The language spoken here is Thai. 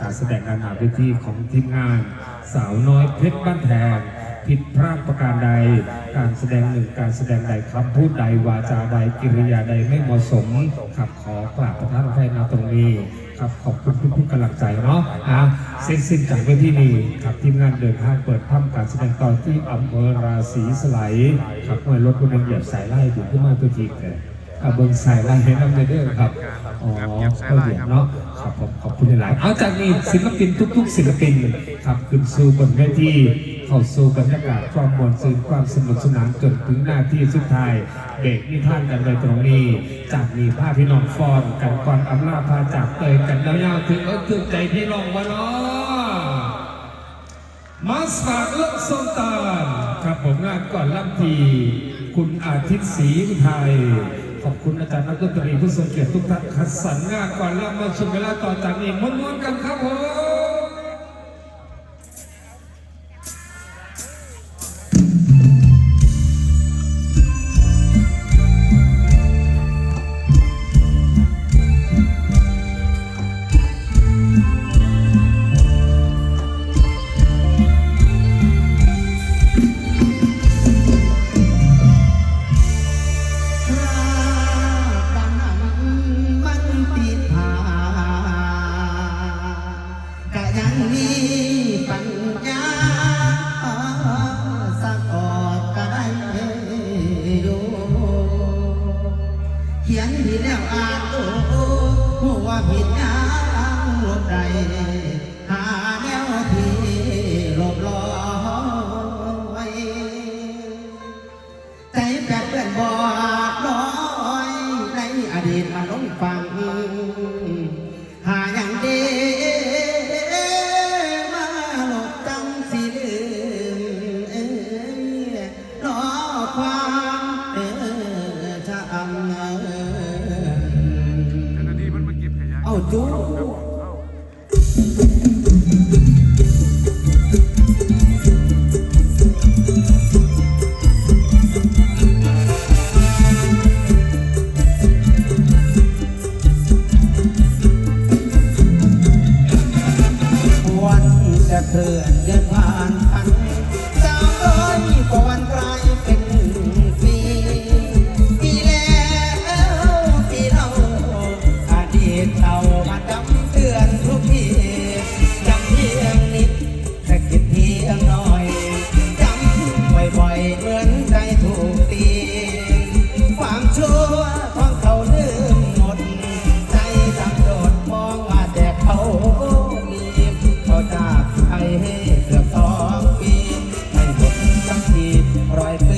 การแสดงนานาเวทีของทีมงาน สาวน้อยเพชรบ้านแพงผิดพลาดประการใด การแสดงหนึ่งการแสดงใดคำพูดใดวาจาใดกิริยาใดไม่เหมาะสมครับขอกราบประทานอภัยณตรงนี้ครับขอบคุณทุกๆกำลังใจเนาะอะเสร็จสิ้นจากเวทีนี้ครับทีมงานเดินทางเปิดถ้ำการแสดงต่อที่อำเภอราศีสไลครับเมื่อรถคุณนำเหยียบสายไล่ดูขึ้นมาตัวทีเกิดกับเบิ้งสายไล่ให้น้ำเด้อครับอ๋อก็เดี๋ยวเนาะ ครับผมขอบคุณหลายเอาจากนี้ศิลปินทุก ๆ ศิลปินครับขึ้นสู่บนเวทีเข้าสู่บรรยากาศความมวลซื่นความสนุกสนานจนถึงหน้าที่สุดท้ายเบรกนิทานกันไปตรงนี้ จากนี้พาพี่น้องฟอนกันก่อนอำลาพาจากเตยกันยาวถึงเออถึงใจพี่น้องวะเนาะมาสากเรื่องส้มตาลครับผมงานก่อนลำที คุณอาทิตย์ศรีอุทัย อบคุณอาจารย์นักดนตรีผู้ทรงเกียรติทุกท่านคัดสรรงานก่อนล่ำมาชมเวลาต่อจากนี้ม้วนๆกันครับผม เหมือนได้ถูกตีความชั่วของเขาลืมหมด ใจดงโดดมองว่าแต่เขามีเขาจากไปให้เกือบสองปีใม่หมดสักทีรอยปี